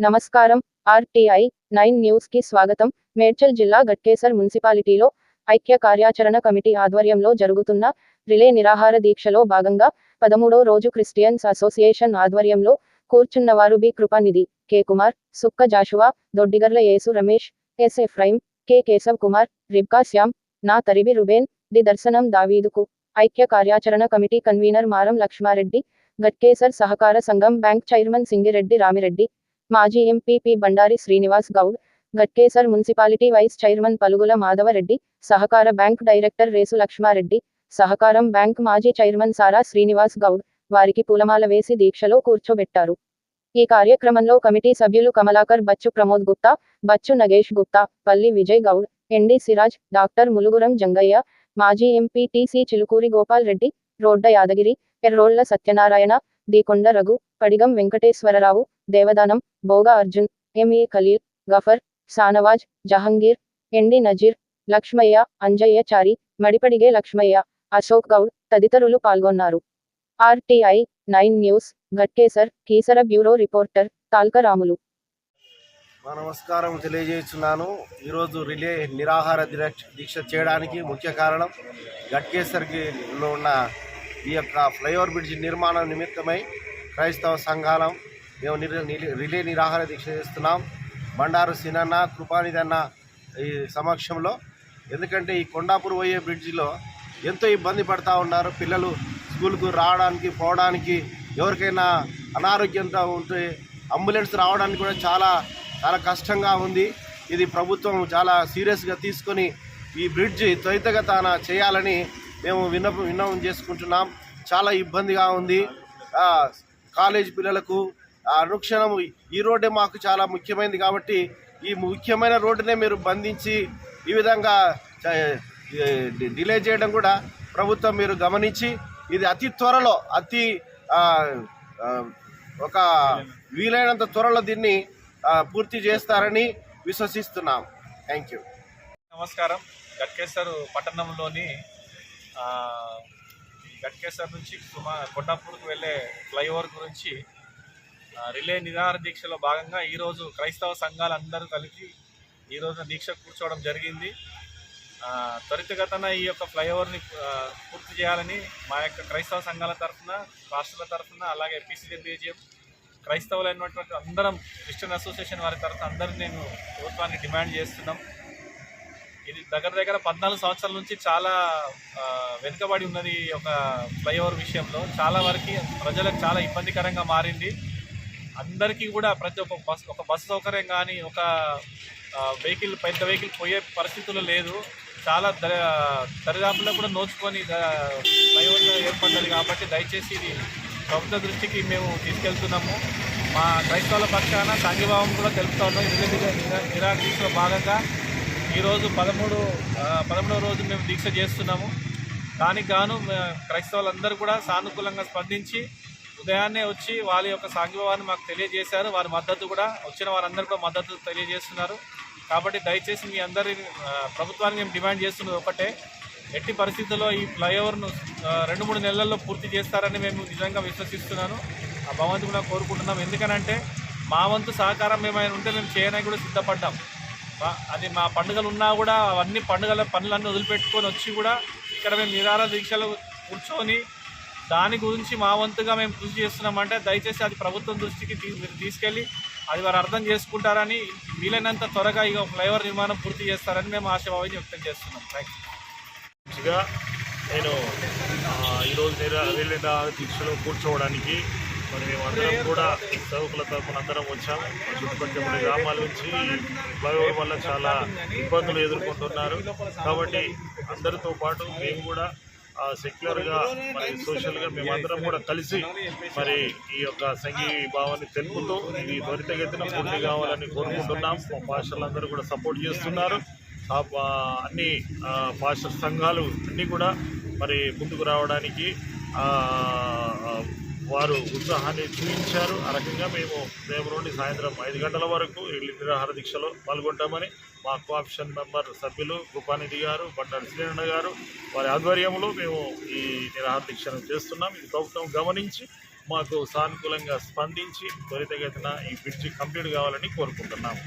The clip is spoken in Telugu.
నమస్కారం. ఆర్టీఐ నైన్ న్యూస్కి స్వాగతం. మేడ్చల్ జిల్లా గట్కేసర్ మున్సిపాలిటీలో ఐక్య కార్యాచరణ కమిటీ ఆధ్వర్యంలో జరుగుతున్న రిలే నిరాహార దీక్షలో భాగంగా పదమూడో రోజు క్రిస్టియన్స్ అసోసియేషన్ ఆధ్వర్యంలో కూర్చున్నవారు B Krupanidhi K Kumar Sukka Joshua Doddigarla Yesu Ramesh S Ephraim K Keshav Kumar Ribka Shyam నా తరిబి రుబేన్ ది దర్శనం దావీదుకు ఐక్య కార్యాచరణ కమిటీ కన్వీనర్ మారం లక్ష్మారెడ్డి గట్కేసర్ సహకార సంఘం బ్యాంక్ చైర్మన్ సింగిరెడ్డి రామిరెడ్డి మాజీ MPP Bandari Srinivas Goud Ghatkesar municipality vice chairman Palugula Madhavareddy సహకార బ్యాంక్ డైరెక్టర్ రేసు లక్ష్మారెడ్డి సహకారం బ్యాంక్ మాజీ చైర్మన్ సారా శ్రీనివాస్ గౌడ్ వారికి పూలమాల వేసి దీక్షలో కూర్చోబెట్టారు. ఈ కార్యక్రమంలో కమిటీ సభ్యులు కమలాకర్ బచ్చు ప్రమోద్ గుప్తా బచ్చు నగేష్ గుప్తా పల్లి విజయ్ గౌడ్ ఎండి సిరాజ్ డాక్టర్ ములుగురం జంగయ్య మాజీ MP TC Chilukuri Gopal Reddy Rodda Yadagiri Errolla Satyanarayana Deekonda Raghu Padigam Venkateswararao Devadanam Bhoga Arjun MA Khaleel Ghafar Sanawaz Jahangir MD Nazeer Lakshmaiah Anjaiah Chari Madipadige Lakshmaiah Ashok Goud తదితరులు పాల్గొన్నారు. RTI nine news Ghatkesar Keesara bureau reporter Talkaramulu. నమస్కారం తెలియజేస్తున్నాను. ఈరోజు రిలే నిరాహార దీక్ష చేయడానికి ముఖ్య కారణం గట్కేసర్కిలో ఉన్న ఈ యొక్క ఫ్లైఓవర్ బ్రిడ్జ్ నిర్మాణం నిమిత్తమై క్రైస్తవ సంఘాలం మేము రిలే నిరాహార దీక్ష చేస్తున్నాం. బండారు సినన్న కృపానిధన్న ఈ సమక్షంలో. ఎందుకంటే ఈ కొండాపూర్ పోయే బ్రిడ్జిలో ఎంతో ఇబ్బంది పడతా ఉన్నారు. పిల్లలు స్కూల్కు రావడానికి పోవడానికి ఎవరికైనా అనారోగ్యంతో ఉంటే అంబులెన్స్ రావడానికి కూడా చాలా చాలా కష్టంగా ఉంది. ఇది ప్రభుత్వం చాలా సీరియస్గా తీసుకొని ఈ బ్రిడ్జ్ త్వరితగతాన చేయాలని మేము విన్నప విన్నపం చేసుకుంటున్నాం. చాలా ఇబ్బందిగా ఉంది. కాలేజ్ పిల్లలకు అనుక్షణం ఈ రోడ్డే మాకు చాలా ముఖ్యమైనది కాబట్టి ఈ ముఖ్యమైన రోడ్డునే మీరు బంధించి ఈ విధంగా డిలే చేయడం కూడా ప్రభుత్వం మీరు గమనించి ఇది అతి త్వరలో అతి ఒక వీలైనంత త్వరలో దీన్ని పూర్తి చేస్తారని విశ్వసిస్తున్నాం. Thank you. నమస్కారం. గట్కేశ్వర్ పట్టణంలోని గట్కేశ్వర్ నుంచి సుమా కొండాపూర్కు వెళ్ళే ఫ్లైఓవర్ గురించి రిలే నిరాహార దీక్షలో భాగంగా ఈరోజు క్రైస్తవ సంఘాలందరూ కలిసి ఈరోజు దీక్ష కూర్చోవడం జరిగింది. త్వరితగతన ఈ యొక్క ఫ్లైఓవర్ని పూర్తి చేయాలని మా యొక్క క్రైస్తవ సంఘాల తరఫున రాష్ట్రాల తరఫున అలాగే పీసీజెడ్బిజిఎం క్రైస్తవులైనటువంటి అందరం క్రిస్టియన్ అసోసియేషన్ వారి తరఫున అందరూ నేను ప్రభుత్వాన్ని డిమాండ్ చేస్తున్నాం. ఇది దగ్గర దగ్గర పద్నాలుగు సంవత్సరాల నుంచి చాలా వెనుకబడి ఉన్నది ఈ ఒక ఫ్లైఓవర్ విషయంలో. చాలా వరకు ప్రజలకు చాలా ఇబ్బందికరంగా మారింది. అందరికీ కూడా ప్రతి ఒక్క బస్ ఒక బస్సు సౌకర్యం కానీ ఒక వెహికల్ పెద్ద వెహికల్ పోయే పరిస్థితులు లేదు. చాలా దరి దరిదాపుల్లో కూడా నోచుకొని ద- ఏర్పడాలి ఏర్పడ్డది కాబట్టి దయచేసి ఇది ప్రభుత్వ దృష్టికి మేము తీసుకెళ్తున్నాము. మా క్రైస్తవుల పక్షాన సంఘీభావం కూడా తెలుపుతా ఉన్నాం. ఇది దీక్షలో భాగంగా ఈరోజు పదమూడు పదమూడవ రోజు మేము దీక్ష చేస్తున్నాము. దానికి గాను క్రైస్తవులందరూ కూడా సానుకూలంగా స్పందించి ఉదయాన్నే వచ్చి వాళ్ళ యొక్క సాంఘిభావాన్ని మాకు తెలియజేశారు. వారి మద్దతు కూడా వచ్చిన వారందరూ కూడా మద్దతు తెలియజేస్తున్నారు. కాబట్టి దయచేసి మీ అందరి ప్రభుత్వాన్ని మేము డిమాండ్ చేస్తున్నది ఒకటే. ఎట్టి పరిస్థితుల్లో ఈ ఫ్లైఓవర్ను రెండు మూడు నెలల్లో పూర్తి చేస్తారని మేము నిజంగా విశ్వసిస్తున్నాను. ఆ భగవంతుడు కూడా కోరుకుంటున్నాం. ఎందుకనంటే మా వంతు సహకారం ఏమైనా ఉంటే మేము చేయడానికి కూడా సిద్ధపడ్డాం. అది మా పండుగలు ఉన్నా కూడా అవన్నీ పండుగల పనులన్నీ వదిలిపెట్టుకొని వచ్చి కూడా ఇక్కడ మేము నిరాహార దీక్షలు కూర్చొని దాని గురించి మా వంతుగా మేము కృషి చేస్తున్నామంటే దయచేసి అది ప్రభుత్వం దృష్టికి తీసుకెళ్ళి అది వారు అర్థం చేసుకుంటారని వీలైనంత త్వరగా ఇక ఫ్లైఓవర్ నిర్మాణం పూర్తి చేస్తారని మేము ఆశాభావం వ్యక్తం చేస్తున్నాం. థ్యాంక్ మంచిగా నేను ఈరోజు వెళ్ళిన దీక్షలో కూర్చోవడానికి మరి మేమందరం కూడా సేవకుల తరఫున అందరం వచ్చాము. చుట్టుపక్కల ఉన్న గ్రామాల నుంచి ఫ్లైఓవర్ వల్ల చాలా ఇబ్బందులు ఎదుర్కొంటున్నారు. కాబట్టి అందరితో పాటు మేము కూడా సెక్యులర్గా మరి సోషల్గా మేమందరం కూడా కలిసి మరి ఈ యొక్క సంఘీ భావాన్ని తెలుపుతూ ఇది త్వరితగతిన పూర్తి కావాలని కోరుకుంటున్నాం. మా పాస్టర్లందరూ కూడా సపోర్ట్ చేస్తున్నారు. అన్ని ఆ, పాస్టర్ సంఘాలు అన్నీ కూడా మరి ముందుకు రావడానికి వారు ఉత్సాహాన్ని చూపించారు. ఆ రకంగా మేము రేపు నుండి సాయంత్రం ఐదు గంటల వరకు ఈ నిరాహార దీక్షలో పాల్గొంటామని మా కోఆప్షన్ మెంబర్ సభ్యులు కృపానిధి గారు బండారు శ్రీరణ గారు వారి ఆధ్వర్యంలో మేము ఈ నిరాహార దీక్షను చేస్తున్నాం. ఇది ప్రభుత్వం గమనించి మాకు సానుకూలంగా స్పందించి త్వరితగతిన ఈ బ్రిడ్జి కంప్లీట్ కావాలని కోరుకుంటున్నాము.